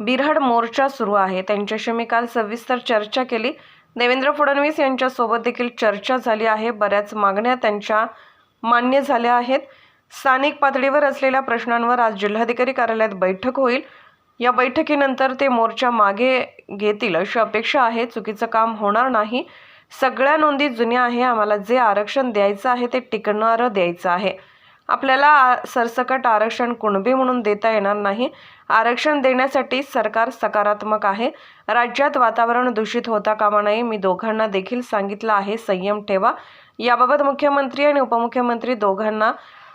बिरहड मोर्चा सुरू आहे. त्यांच्याशी मी काल सविस्तर चर्चा केली. देवेंद्र फडणवीस यांच्यासोबत देखील चर्चा झाली आहे. बऱ्याच मागण्या त्यांच्या मान्य झाल्या आहेत. स्थानिक पातळीवर असलेल्या प्रश्नांवर आज जिल्हाधिकारी कार्यालयात बैठक होईल. या बैठकीनंतर ते मोर्चा मागे घेतील अशी अपेक्षा आहे. चुकीचं काम होणार नाही. सगळ्या नोंदी जुन्या आहे. आम्हाला जे आरक्षण द्यायचं आहे ते टिकणारं द्यायचं आहे. आपल्याला सरसकट आरक्षण कुणबी म्हणून देता येणार नाही. आरक्षण देण्यासाठी सरकार सकारात्मक आहे. राज्यात वातावरण दूषित होता कामा नये मी दोघांना देखील सांगितलं आहे. संयम ठेवा. याबाबत मुख्यमंत्री आणि उपमुख्यमंत्री दोघांना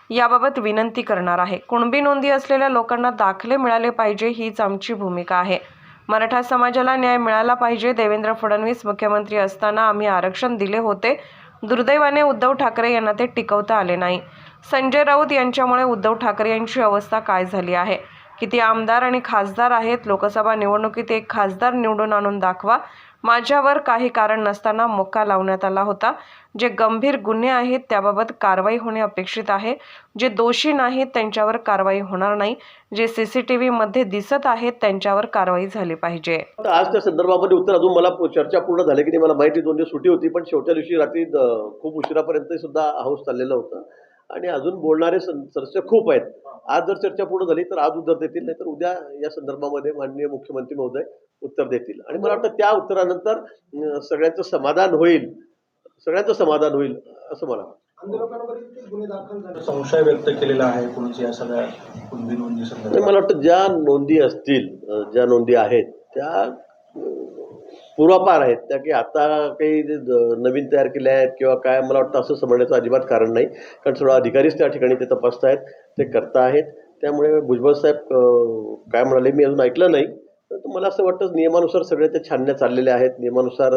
याबाबत विनंती करणार आहे. कुणबी नोंदी असलेल्या लोकांना दाखले मिळाले पाहिजे हीच आमची भूमिका आहे. मराठा समाजाला न्याय मिळाला पाहिजे. देवेंद्र फडणवीस मुख्यमंत्री असताना आम्ही आरक्षण दिले होते. दुर्दैवाने उद्धव ठाकरे यांना ते टिकवता आले नाही. संजय राऊत यांच्यामुळे उद्धव ठाकरे यांची अवस्था काय झाली आहे? किती आमदार आणि खासदार आहेत? लोकसभा निवडणुकीत एक खासदार निवडून आणून दाखवा. माझ्यावर काही कारण नसताना मोका लावण्यात आला होता. जे गंभीर गुन्हे आहेत त्याबाबत कारवाई होणे अपेक्षित आहे. जे दोषी नाहीत त्यांच्यावर कारवाई होणार नाही. जे सी सी टी व्हीमध्ये दिसत आहेत त्यांच्यावर कारवाई झाली पाहिजे. आज त्या संदर्भामध्ये उत्तर अजून मला चर्चा पूर्ण झाली की मला माहिती दोन दिवस सुट्टी होती पण शेवटच्या दिवशी रात्री खूप उशिरापर्यंत सुद्धा हाऊस चाललेलं होतं. आणि अजून बोलणारे सदस्य खूप आहेत. आज जर चर्चा पूर्ण झाली तर आज उत्तर देतील नाही तर उद्या या संदर्भामध्ये माननीय मुख्यमंत्री महोदय उत्तर देतील. आणि मला वाटतं त्या उत्तरानंतर सगळ्यांचं समाधान होईल. सगळ्यांचं समाधान होईल असं मला वाटतं. संशय व्यक्त केलेला आहे कोणाची या सगळ्या नोंदी मला वाटतं ज्या नोंदी असतील ज्या नोंदी आहेत त्या पूर्वापार आहेत. त्या की आता काही जे नवीन तयार केल्या आहेत किंवा काय मला वाटतं असं समजण्याचं अजिबात कारण नाही. कारण थोडा अधिकारीच त्या ठिकाणी ते तपासत आहेत ते करता आहेत त्यामुळे भुजबळ साहेब काय म्हणाले मी अजून ऐकलं नाही. तर मला असं वाटतं नियमानुसार सगळे त्या छानण्या चाललेल्या आहेत? नियमानुसार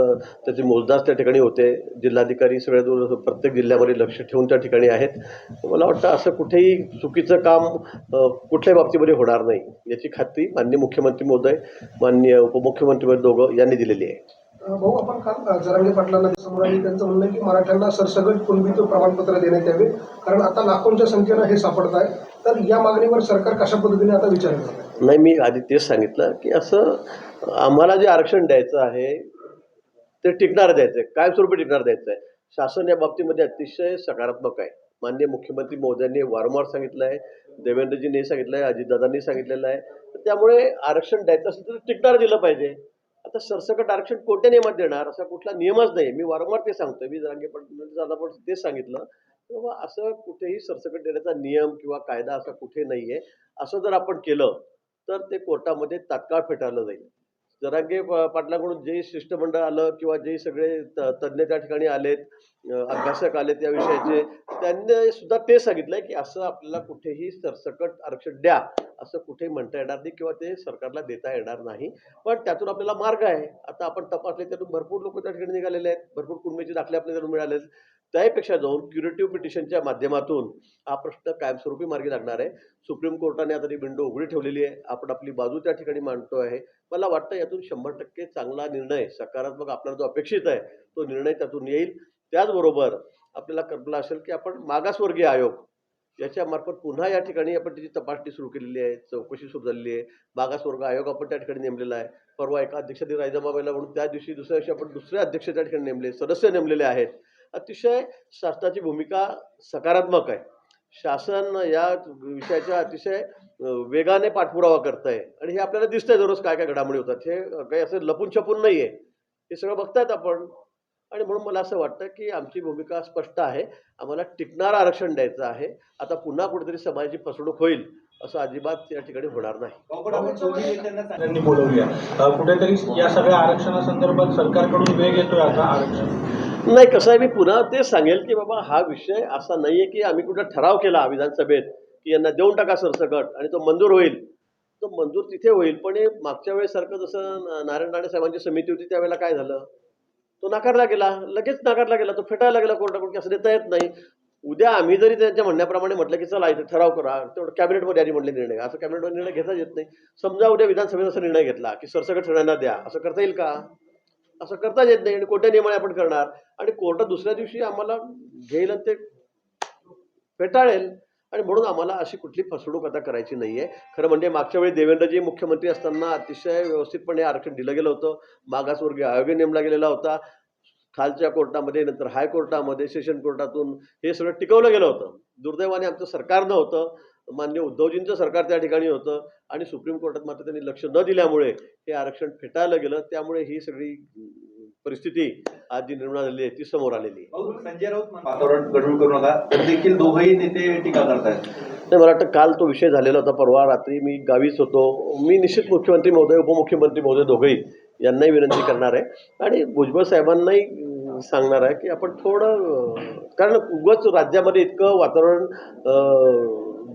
त्याचे मोजदास त्या ठिकाणी होते. जिल्हाधिकारी सगळे दूर प्रत्येक जिल्ह्यामध्ये लक्ष ठेवून त्या ठिकाणी आहेत. मला वाटतं असं कुठेही चुकीचं काम कुठल्याही बाबतीमध्ये होणार नाही. याची खात्री माननीय मुख्यमंत्री महोदय माननीय उपमुख्यमंत्री महोदय दोघं यांनी दिलेली आहे. भाऊ आपण काल जरांगे पाटलांना समोर आली त्यांचं म्हणणं आहे की मराठ्यांना सरसकट कुणबीचं प्रमाणपत्र देण्यात यावे? कारण आता लाखोंच्या संख्येनं हे सापडत आहे. तर या मागणीवर सरकार कशा पद्धतीने आता विचार करत नाही मी आधी तेच सांगितलं की असं आम्हाला जे आरक्षण द्यायचं आहे ते टिकणार द्यायचं आहे कायमस्वरूपी टिकणार द्यायचं आहे शासन या बाबतीमध्ये अतिशय सकारात्मक आहे. माननीय मुख्यमंत्री महोदयांनी वारंवार सांगितलं आहे देवेंद्रजींनी सांगितलं आहे अजितदादांनी सांगितलेलं आहे. त्यामुळे आरक्षण द्यायचं असेल तर टिकणार दिलं पाहिजे. आता सरसकट आरक्षण कोणत्या नियमात देणार असा कुठला नियमच नाही मी वारंवार ते सांगतोय. मी जरांगे पण दादा पण तेच सांगितलं. बाबा असं कुठेही सरसकट देण्याचा नियम किंवा कायदा असा कुठे नाही आहे असं जर आपण केलं तर ते कोर्टामध्ये तात्काळ फेटाळलं जाईल. जरांगे प- पाटलाकडून जे शिष्टमंडळ आलं किंवा जे सगळे त- तज्ज्ञ त्या ठिकाणी आलेत अभ्यासक आलेत या विषयाचे त्यांनी सुद्धा ते सांगितलंय की असं आपल्याला कुठेही सरसकट आरक्षण द्या असं कुठेही म्हणता येणार नाही किंवा ते सरकारला देता येणार नाही. पण त्यातून आपल्याला मार्ग आहे. आता आपण तपासले त्यातून भरपूर लोक त्या ठिकाणी निघालेले आहेत. भरपूर कुणबीचे दाखले आपल्याला मिळाले मिळाले त्याहीपेक्षा त्यापेक्षा जाऊन क्युरेटिव्ह पिटिशनच्या माध्यमातून हा प्रश्न कायमस्वरूपी मार्गी लागणार आहे. सुप्रीम कोर्टाने आता ती विंडो उघडी ठेवलेली आहे. आपण आपली बाजू त्या ठिकाणी मांडतो आहे. मला वाटतं यातून शंभर टक्के चांगला निर्णय सकारात्मक आपल्याला जो अपेक्षित आहे तो निर्णय त्यातून येईल. त्याचबरोबर आपल्याला कल्पना असेल की आपण मागासवर्गीय आयोग याच्यामार्फत पुन्हा या ठिकाणी आपण त्याची तपासणी सुरू केलेली आहे. चौकशी सुरू झालेली आहे. मागासवर्ग आयोग आपण त्या ठिकाणी नेमलेला आहे. परवा एका अध्यक्षांनी राजीनामा म्हणून त्या दिवशी दुसऱ्या दिवशी आपण दुसरे अध्यक्ष त्या ठिकाणी नेमले सदस्य नेमलेले आहेत. अतिशय शासनाची भूमिका सकारात्मक आहे. शासन या विषयाच्या अतिशय वेगाने पाठपुरावा करत आहे आणि हे आपल्याला दिसतंय दररोज काय काय घडामोडी होतात. हे काही असं लपून छपून नाही आहे हे सगळं बघतायत आपण. आणि म्हणून मला असं वाटतं की आमची भूमिका स्पष्ट आहे. आम्हाला टिकणारं आरक्षण द्यायचं आहे. आता पुन्हा कुठेतरी समाजाची फसवणूक होईल असं अजिबात या ठिकाणी होणार नाही. बोलवूया कुठेतरी या सगळ्या आरक्षणासंदर्भात सरकारकडून वेग येतोय आता आरक्षण. नाही कसं आहे मी पुन्हा ते सांगेल की बाबा हा विषय असा नाही आहे की आम्ही कुठं ठराव केला विधानसभेत की यांना देऊन टाका सरसकट आणि तो मंजूर होईल. तो मंजूर तिथे होईल पण हे मागच्या वेळेसारखं जसं नारायण राणे साहेबांची समिती होती त्यावेळेला काय झालं? तो नाकारला गेला लगेच नाकारला गेला तो फेटायला गेला कोर्टाकडून की असं देता येत नाही. उद्या आम्ही जरी त्यांच्या म्हणण्याप्रमाणे म्हटलं की चला इथे ठराव करा तेवढं कॅबिनेटमध्ये आधी म्हटले निर्णय असं कॅबिनेटमध्ये निर्णय घेता येत नाही. समजा उद्या विधानसभेत असा निर्णय घेतला की सरसकट सगळ्यांना द्या असं करता येईल का? असं करता येत नाही आणि कोणत्या नियमाने आपण करणार? आणि कोर्ट दुसऱ्या दिवशी आम्हाला घेईल आणि ते फेटाळेल. आणि म्हणून आम्हाला अशी कुठली फसवणूक आता करायची नाही आहे खरं म्हणजे मागच्या वेळी देवेंद्रजी मुख्यमंत्री असताना अतिशय व्यवस्थितपणे आरक्षण दिलं गेलं होतं. मागासवर्गीय आयोग नेमला गेलेला होता. खालच्या कोर्टामध्ये नंतर हायकोर्टामध्ये सेशन कोर्टातून हे सगळं टिकवलं गेलं होतं. दुर्दैवाने आमचं सरकार नव्हतं. मान्य उद्धवजींचं सरकार त्या ठिकाणी होतं आणि सुप्रीम कोर्टात मात्र त्यांनी लक्ष न दिल्यामुळे हे आरक्षण फेटाळलं गेलं. त्यामुळे ही सगळी परिस्थिती आज जी निर्माण झालेली आहे ती समोर आलेली आहे. संजय राऊत वातावरण गडबड करू नका. देखील दोघंही नेते टीका करतायत. नाही मला वाटतं काल तो विषय झालेला होता. परवा रात्री मी गावीच होतो. मी निश्चित मुख्यमंत्री महोदय उपमुख्यमंत्री महोदय दोघंही यांनाही विनंती करणार आहे. आणि भुजबळ साहेबांनाही सांगणार आहे की आपण थोडं कारण उगच राज्यामध्ये इतकं वातावरण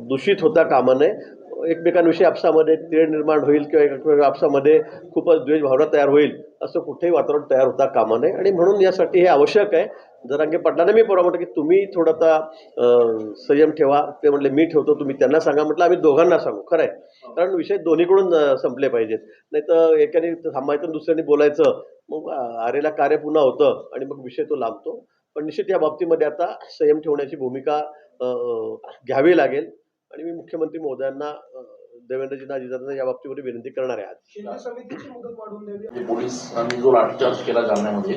दूषित होता कामा नये एकमेकांविषयी आपसामध्ये तिळ निर्माण होईल किंवा एकमेक आपसामध्ये खूपच द्वेषभावना तयार होईल असं कुठेही वातावरण तयार होता कामा नये आणि म्हणून यासाठी हे आवश्यक आहे. जरांगे पाटलांना मी परवा म्हटलं की तुम्ही थोडं संयम ठेवा. ते म्हटले मी ठेवतो तुम्ही त्यांना सांगा. म्हटलं आम्ही दोघांना सांगू. खरं आहे. कारण विषय दोन्हीकडून संपले पाहिजेत. नाही तर एकाने थांबायचं दुसऱ्याने बोलायचं. मग आरेला कार्य पुन्हा होतं आणि मग विषय तो लांबतो. पण निश्चित या बाबतीमध्ये आता संयम ठेवण्याची भूमिका घ्यावी लागेल. आणि मी मुख्यमंत्री महोदयांना देवेंद्रजींना अजितदादांना या बाबतीमध्ये विनंती करणार आहे म्हणजे पोलिसांनी जो लाठीचार्ज केला जालन्यामध्ये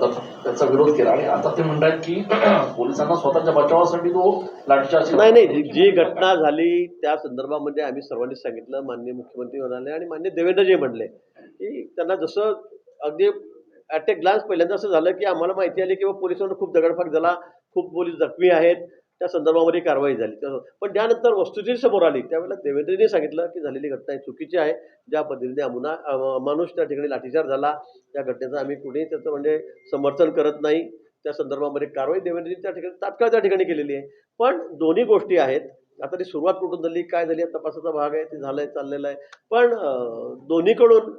तर त्याचा विरोध केला. आणि आता ते म्हणतात की पोलिसांना स्वतःच्या बचावासाठी तो लाठीचार्ज. नाही नाही. जी- जी घटना झाली त्या संदर्भामध्ये आम्ही सर्वांनी सांगितलं. माननीय मुख्यमंत्री म्हणाले आणि मान्य देवेंद्रजी म्हणले की त्यांना जसं अगदी ॲट ए ग्लान्स पहिल्यांदा असं झालं की आम्हाला माहिती आली की बा पोलिसांना खूप दगडफाक झाला खूप पोलीस जखमी आहेत. त्या संदर्भामध्ये कारवाई झाली. पण त्यानंतर वस्तुस्थिती समोर आली. त्यावेळेला देवेंद्रजींनी सांगितलं की झालेली घटना ही चुकीची आहे. ज्या पद्धतीने अमुना माणूस त्या ठिकाणी लाठीचार झाला त्या घटनेचं आम्ही कुणीही त्याचं म्हणजे समर्थन करत नाही. त्या संदर्भामध्ये कारवाई देवेंद्रजी त्या ठिकाणी तात्काळ त्या ठिकाणी केलेली आहे. पण दोन्ही गोष्टी आहेत. आता ती सुरुवात कुठून झाली काय झाली तपासाचा भाग आहे ते झालंय चाललेलं आहे. पण दोन्हीकडून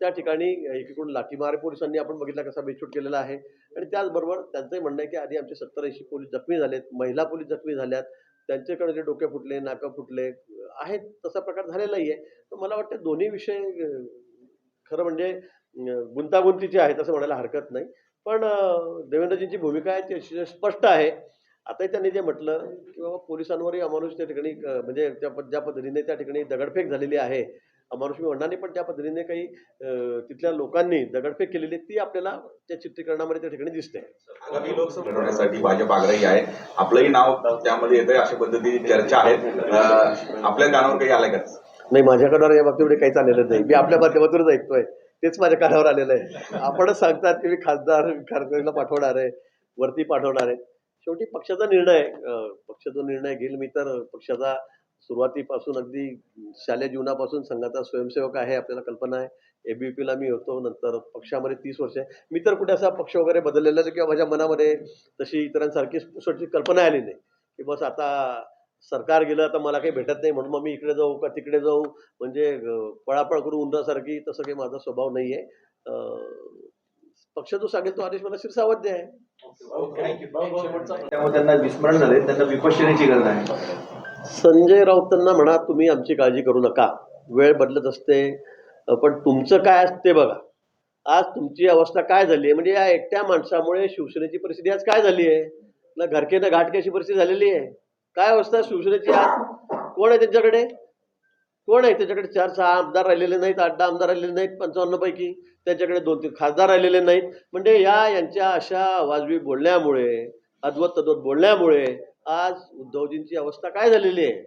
त्या ठिकाणी एकीकडून लाठीमार पोलिसांनी आपण बघितला कसा बेछूट केलेला आहे. आणि त्याचबरोबर त्यांचंही म्हणणं आहे की आधी आमचे सत्तर ऐंशी पोलीस जखमी झालेत महिला पोलीस जखमी झाल्यात. त्यांच्याकडे जे डोके फुटले नाकं फुटले आहेत तसा प्रकार झालेलाही आहे. तर मला वाटतं दोन्ही विषय खरं म्हणजे गुंतागुंतीचे आहेत असं म्हणायला हरकत नाही. पण देवेंद्रजींची भूमिका आहे ती अशी स्पष्ट आहे. आताही त्यांनी जे म्हटलं की बाबा पोलिसांवरही अमानुष त्या ठिकाणी म्हणजे त्या ज्या पद्धतीने त्या ठिकाणी दगडफेक झालेली आहे अमानुष मी म्हणणार नाही पण त्या पद्धतीने काही तिथल्या लोकांनी दगडफेक केलेली ती आपल्याला त्या चित्रीकरणामध्ये त्या ठिकाणी दिसते. आगामी लोकसभा लढवण्यासाठी भाजप आग्रही आहे. आपलंही नाव त्यामध्ये येतंय अशा पद्धतीची चर्चा आहे. आपल्या कानावर काही आलंय का? नाही माझ्याकडे या बाबतीमध्ये काहीच आलेलं नाही. मी आपल्या माध्यमातूनच ऐकतोय. तेच माझ्या कानावर आलेलं आहे. आपणच सांगतात की मी खासदार खासदारीला पाठवणार आहे वरती पाठवणार आहे. शेवटी पक्षाचा निर्णय आहे. अं, पक्ष जो निर्णय घेईल मी तर पक्षाचा सुरुवातीपासून अगदी शालेय जीवनापासून संघाचा स्वयंसेवक आहे आपल्याला कल्पना आहे. एबीपीला मी होतो नंतर पक्षामध्ये तीस वर्ष आहे. मी तर कुठे असा पक्ष वगैरे बदललेला नाही किंवा माझ्या मनामध्ये तशी इतरांसारखी स्वतःची कल्पना आली नाही. की बस आता सरकार गेलं आता मला काही भेटत नाही म्हणून मग मी इकडे जाऊ का तिकडे जाऊ? म्हणजे पळापळ करू उंदरासारखी तसं काही माझा स्वभाव नाही आहे. पक्ष जो सांगेल तो आदेश मला शिरसावध्य आहे त्यामुळे त्यांना विस्मरण झाले त्यांना विपश्यनेची गरज आहे. संजय राऊतांना म्हणा तुम्ही आमची काळजी करू नका. वेळ बदलत असते. पण तुमचं काय असते बघा. आज तुमची अवस्था काय झाली आहे म्हणजे या एकट्या माणसामुळे शिवसेनेची परिस्थिती आज काय झाली आहे ना घरकेनं घाटके अशी परिस्थिती झालेली आहे. काय अवस्था शिवसेनेची आज? कोण आहे त्यांच्याकडे? कोण आहे त्याच्याकडे? चार सहा आमदार राहिलेले नाहीत आठ दहा आमदार राहिलेले नाहीत पंचावन्न पैकी त्यांच्याकडे दोन तीन खासदार राहिलेले नाहीत. म्हणजे या यांच्या अशा वाजवी बोलण्यामुळे अद्वत तद्वत बोलण्यामुळे आज उद्धवजींची अवस्था काय झालेली आहे?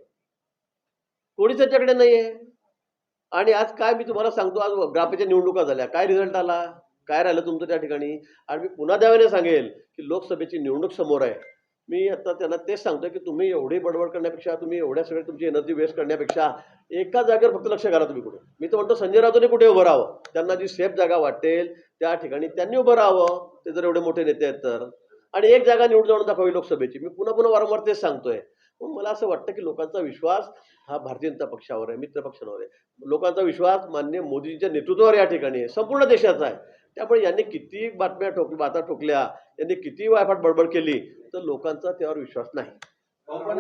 कोणी त्याच्याकडे नाही आहे आणि आज काय मी तुम्हाला सांगतो आज ग्राफीच्या निवडणुका झाल्या. काय रिझल्ट आला? काय राहिलं तुमचं त्या ठिकाणी? आणि मी पुन्हा द्यावेने सांगेल की लोकसभेची निवडणूक समोर आहे. मी आता त्यांना तेच सांगतो की तुम्ही एवढी बडबड करण्यापेक्षा तुम्ही एवढ्या सगळ्या तुमची एनर्जी वेस्ट करण्यापेक्षा एका जागेवर फक्त लक्ष घाला तुम्ही कुठे. मी तर म्हणतो संजय राऊतने कुठे उभं राहावं? त्यांना जी सेफ जागा वाटेल त्या ठिकाणी त्यांनी उभं राहावं. ते जर एवढे मोठे नेते आहेत तर. आणि एक जागा निवडून जाऊन दाखवावी लोकसभेची. मी पुन्हा पुन्हा वारंवार तेच सांगतोय. मग मला असं वाटतं की लोकांचा विश्वास हा भारतीय जनता पक्षावर आहे मित्र पक्षांवर आहे. लोकांचा विश्वास मान्य मोदींच्या नेतृत्वावर या ठिकाणी आहे. संपूर्ण देशाचा आहे. त्यामुळे यांनी किती बातम्या ठोक बाता ठोकल्या यांनी किती वायफाट बडबड केली तर लोकांचा त्यावर विश्वास नाही. पण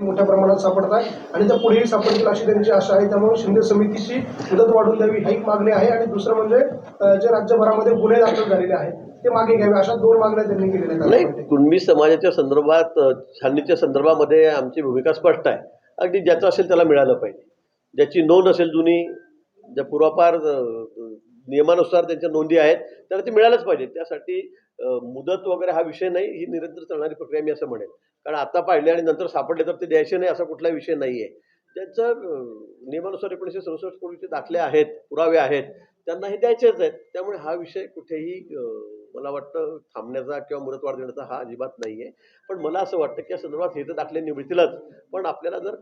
मोठ्या प्रमाणात सापडत आहे आणि त्या पुढेही सापडतील अशी त्यांची आशा आहे. त्यामुळे शिंदे समितीची मुदत वाढवून द्यावी ही एक मागणी आहे. आणि दुसरं म्हणजे जे राज्यभरामध्ये गुन्हे दाखल झालेले आहेत ते मागे घ्यावे अशा दोन मागण्या त्यांनी केलेल्या नाही कुणबी समाजाच्या संदर्भात अ, छाननीच्या संदर्भामध्ये आमची भूमिका स्पष्ट आहे. अगदी ज्याचं असेल त्याला मिळालं पाहिजे. ज्याची नोंद असेल जुनी ज्या पूर्वापार अ, नियमानुसार त्यांच्या नोंदी आहेत त्याला ते मिळालंच पाहिजे. त्यासाठी अ, मुदत वगैरे हा विषय नाही ही निरंतर चालणारी प्रक्रिया मी असं म्हणेन. कारण आता पाहिले आणि नंतर सापडले तर ते द्यायचे नाही असा कुठला विषय नाही आहे त्यांचं अ, नियमानुसार एकोणीसशे सदुसष्ट पूर्वीचे दाखले आहेत पुरावे आहेत त्यांना हे द्यायचेच आहेत. त्यामुळे हा विषय कुठेही अ, मला वाटतं थांबण्याचा किंवा मुदतवाढ देण्याचा हा अजिबात नाही आहे पण मला असं वाटतं की या संदर्भात हे तर दाखले निवडतीलच. पण आपल्याला जर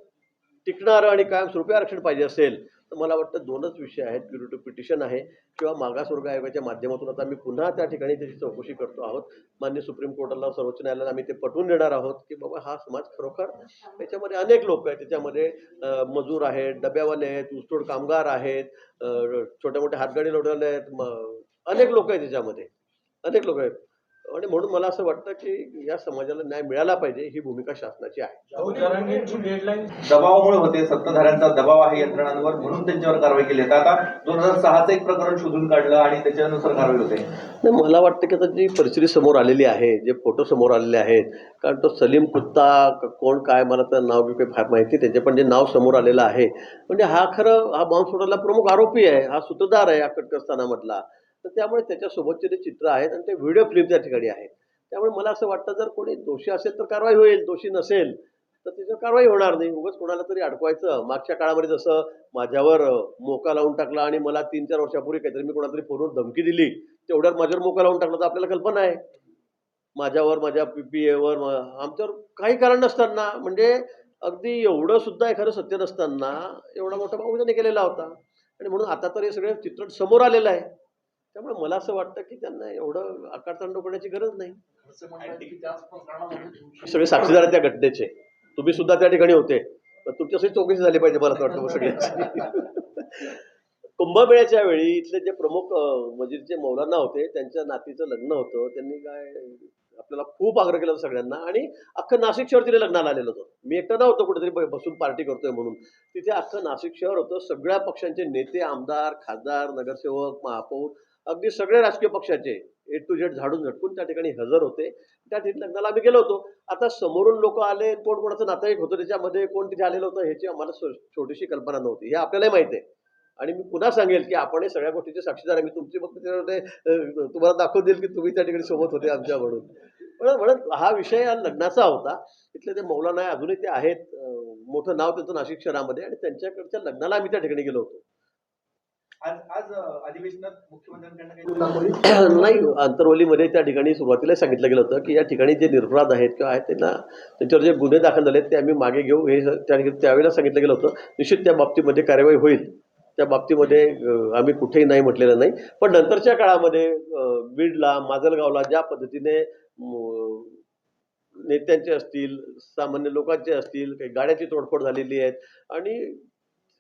टिकणारं आणि कायमस्वरूपी आरक्षण पाहिजे असेल तर मला वाटतं दोनच विषय आहेत. क्युरेटिव्ह पिटिशन आहे किंवा मागासवर्ग आयोगाच्या माध्यमातून आता आम्ही पुन्हा त्या ठिकाणी त्याची चौकशी करतो आहोत. मान्य सुप्रीम कोर्टाला सर्वोच्च न्यायालयाला आम्ही ते पटवून देणार आहोत की बाबा हा समाज खरोखर त्याच्यामध्ये अनेक लोक आहेत. त्याच्यामध्ये मजूर आहेत डब्यावाले आहेत ऊसतोड कामगार आहेत छोट्या मोठ्या हातगाडी लोटवले आहेत अनेक लोक आहेत त्याच्यामध्ये. अनेक लोक आहेत. आणि म्हणून मला असं वाटतं की या समाजाला न्याय मिळाला पाहिजे ही भूमिका शासनाची आहे. दबावामुळे होते सत्ताधाऱ्यांचा दबाव आहे यंत्रणांवर म्हणून त्यांच्यावर कारवाई केली. आता दोन हजार सहाचं एक प्रकरण शोधून काढलं आणि त्याच्यानुसार कारवाई होते. नाही मला वाटतं की आता जी परिस्थिती समोर आलेली आहे जे फोटो समोर आलेले आहेत कारण तो सलीम कुत्ता कोण काय मला तर नाव बी फार माहिती त्याचे पण जे नाव समोर आलेलं आहे. म्हणजे हा खरं हा बॉम्ब स्फोटाला प्रमुख आरोपी आहे हा सूत्रधार आहे अकटकरस्थानामधला तर त्यामुळे त्याच्यासोबतचे जे चित्र आहेत आणि ते व्हिडिओ फिल्म त्या ठिकाणी आहेत त्यामुळे मला असं वाटतं जर कोणी दोषी असेल तर कारवाई होईल दोषी नसेल तर त्याच्यावर कारवाई होणार नाही. उगाच कोणाला तरी अडकवायचं. मागच्या काळामध्ये जसं माझ्यावर मोका लावून टाकला आणि मला तीन चार वर्षापूर्वी काहीतरी मी कोणातरी फोनवर धमकी दिली तेवढ्यावर माझ्यावर मोका लावून टाकला तर आपल्याला कल्पना आहे. माझ्यावर माझ्या पी पी एवर आमच्यावर काही कारण नसताना म्हणजे अगदी एवढं सुद्धा एखादं सत्य नसताना एवढा मोठा भाऊ त्याने केलेला होता. आणि म्हणून आता तर हे सगळं चित्रण समोर आलेलं आहे. त्यामुळे मला असं वाटतं की त्यांना एवढं आकारतांड करण्याची गरज नाही. सगळे साक्षीदार त्या घटनेचे. तुम्ही सुद्धा त्या ठिकाणी होते. पण तुमची अशी चौकशी झाली पाहिजे मला असं वाटतं सगळ्यांची. कुंभमेळ्याच्या वेळी इथले जे प्रमुख अं, मस्जिदचे मौलाना होते त्यांच्या नातीचं लग्न होतं. त्यांनी काय आपल्याला खूप आग्रह केला होता सगळ्यांना. आणि अख्खं नाशिक शहर तिथे लग्नाला आलेलं होतं. मी एकटा नव्हतो कुठेतरी बसून पार्टी करतोय म्हणून. तिथे अख्खं नाशिक शहर होतं. सगळ्या पक्षांचे नेते आमदार खासदार नगरसेवक महापौर अगदी सगळे राजकीय पक्षाचे ए टू झेड झाडून झटकून त्या ठिकाणी हजर होते. त्या ठिकाणी लग्नाला आम्ही गेलो होतो. आता समोरून लोक आले कोण कोणाचं नातेवाईक होतं त्याच्यामध्ये कोण तिथे आलेलं होतं ह्याची आम्हाला छोटीशी कल्पना नव्हती. हे आपल्यालाही माहिती आहे. आणि मी पुन्हा सांगेल की आपण हे सगळ्या गोष्टीचे साक्षीदार आहे. मी तुमची मग त्याच्यामध्ये तुम्हाला दाखवून देईल की तुम्ही त्या ठिकाणी सोबत होते आमच्या म्हणून. पण म्हणत हा विषय हा लग्नाचा होता. इथले ते मौलाना अजूनही ते आहेत. मोठं नाव त्यांचं नाशिक शहरामध्ये आणि त्यांच्याकडच्या लग्नाला आम्ही त्या ठिकाणी गेलो होतो आज आज अं, अधिवेशनात मुख्यमंत्र्यांकडनं काही दाखवली नाही आंतरवलीमध्ये त्या ठिकाणी सुरुवातीला सांगितलं गेलं होतं की या ठिकाणी जे निरपराध आहेत किंवा आहेत त्यांना त्यांच्यावर जे गुन्हे दाखल झाले ते आम्ही मागे घेऊ. हे त्या त्यावेळेला सांगितलं गेलं होतं. निश्चित त्या बाबतीमध्ये कार्यवाही होईल. त्या बाबतीमध्ये आम्ही कुठेही नाही म्हटलेलं नाही. पण नंतरच्या काळामध्ये बीडला माजलगावला ज्या पद्धतीने नेत्यांचे असतील सामान्य लोकांचे असतील काही गाड्याची तोडफोड झालेली आहेत आणि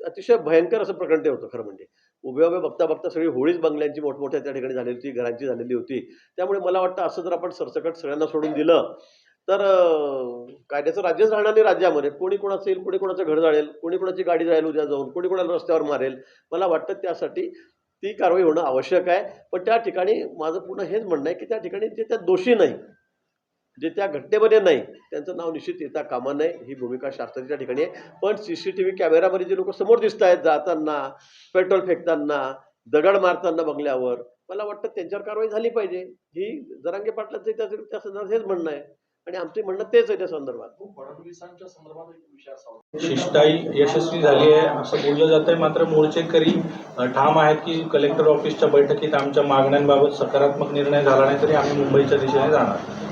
अतिशय भयंकर असं प्रकरण ते होतं खरं म्हणजे. उभे उभे बघता बघता सगळी होळीच बंगल्यांची मोठमोठ्या त्या ठिकाणी झालेली होती घरांची झालेली होती. त्यामुळे मला वाटतं असं जर आपण सरसकट सगळ्यांना सोडून दिलं तर कायद्याचं राज्यच राहणार नाही राज्यामध्ये. कोणी कोणाचं येईल कोणी कोणाचं घर जाळेल कोणी कोणाची गाडी जाईल उद्या जाऊन कोणी कोणाला रस्त्यावर मारेल मला वाटतं त्यासाठी ती कारवाई होणं आवश्यक आहे. पण त्या ठिकाणी माझं पूर्ण हेच म्हणणं आहे की त्या ठिकाणी जे त्या दोषी नाही जे त्या घटनेमध्ये नाही त्यांचं नाव निश्चित येता कामा नये ही भूमिका शासनाच्या ठिकाणी आहे. पण सी सी टी व्ही कॅमेरामध्ये जे लोक समोर दिसत आहेत जाताना पेट्रोल फेकताना दगड मारताना बंगल्यावर मला वाटतं त्यांच्यावर कारवाई झाली पाहिजे. ही जरांगे पाटलांचं त्या त्या संदर्भात हेच म्हणणं आहे. आणि आमचे म्हणणं तेच आहे त्या संदर्भात. फडणवीसांच्या संदर्भात एक विषय असावा शिष्टाई यशस्वी झाली आहे असं बोललं जात आहे मात्र मोर्चेकरी अ, ठाम आहेत की कलेक्टर ऑफिसच्या बैठकीत आमच्या मागण्यांबाबत सकारात्मक निर्णय झाला नाही तरी आम्ही मुंबईच्या दिशेने जाणार.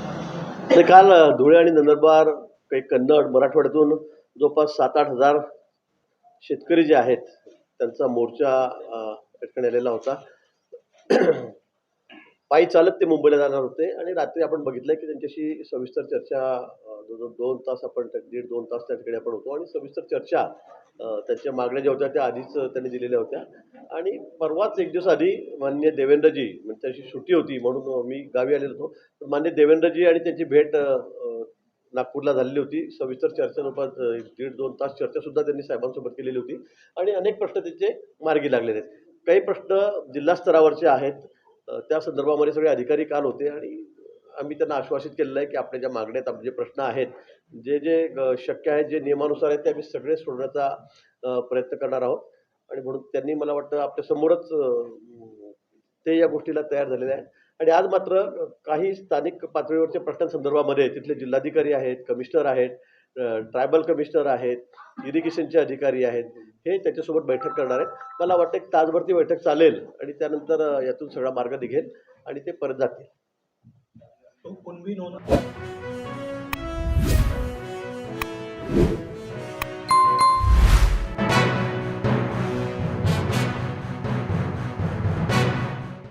तर काल धुळे आणि नंदुरबार काही कन्नड मराठवाड्यातून जवळपास सात आठ हजार शेतकरी जे आहेत त्यांचा मोर्चा ठिकाणी आलेला होता. पायी चालत ते मुंबईला जाणार होते आणि रात्री आपण बघितलं की त्यांच्याशी सविस्तर चर्चा जवळजवळ दोन तास आपण दीड दोन तास त्या ठिकाणी आपण होतो आणि सविस्तर चर्चा त्यांच्या मागण्या ज्या होत्या त्या आधीच त्यांनी दिलेल्या होत्या. आणि परवाच एक दिवस आधी मान्य देवेंद्रजी म्हणजे त्यांची सुट्टी होती म्हणून मी गावी आलेलो होतो तर मान्य देवेंद्रजी आणि त्यांची भेट नागपूरला झालेली होती. सविस्तर चर्चेनुपात दीड दोन तास चर्चासुद्धा त्यांनी साहेबांसोबत केलेली होती आणि अनेक प्रश्न त्यांचे मार्गी लागलेले आहेत. काही प्रश्न जिल्हा स्तरावरचे आहेत. त्या संदर्भामध्ये सगळे अधिकारी काल होते आणि आम्ही त्यांना आश्वासित केलेलं आहे की आपल्या ज्या मागण्या आहेत आपले जे प्रश्न आहेत जे जे शक्य आहेत जे नियमानुसार आहेत ते आम्ही सगळे सोडण्याचा प्रयत्न करणार आहोत. आणि म्हणून त्यांनी मला वाटतं आपल्यासमोरच ते या गोष्टीला तयार झालेले आहेत. आणि आज मात्र काही स्थानिक पातळीवरच्या प्रश्नांसंदर्भामध्ये तिथले जिल्हाधिकारी आहेत कमिशनर आहेत ट्रायबल कमिशनर आहेत इरिगेशनचे अधिकारी आहेत हे त्याच्यासोबत बैठक करणार आहेत. मला वाटतं एक तासभरती बैठक चालेल आणि त्यानंतर यातून सगळा मार्ग निघेल आणि ते परत जातील. तो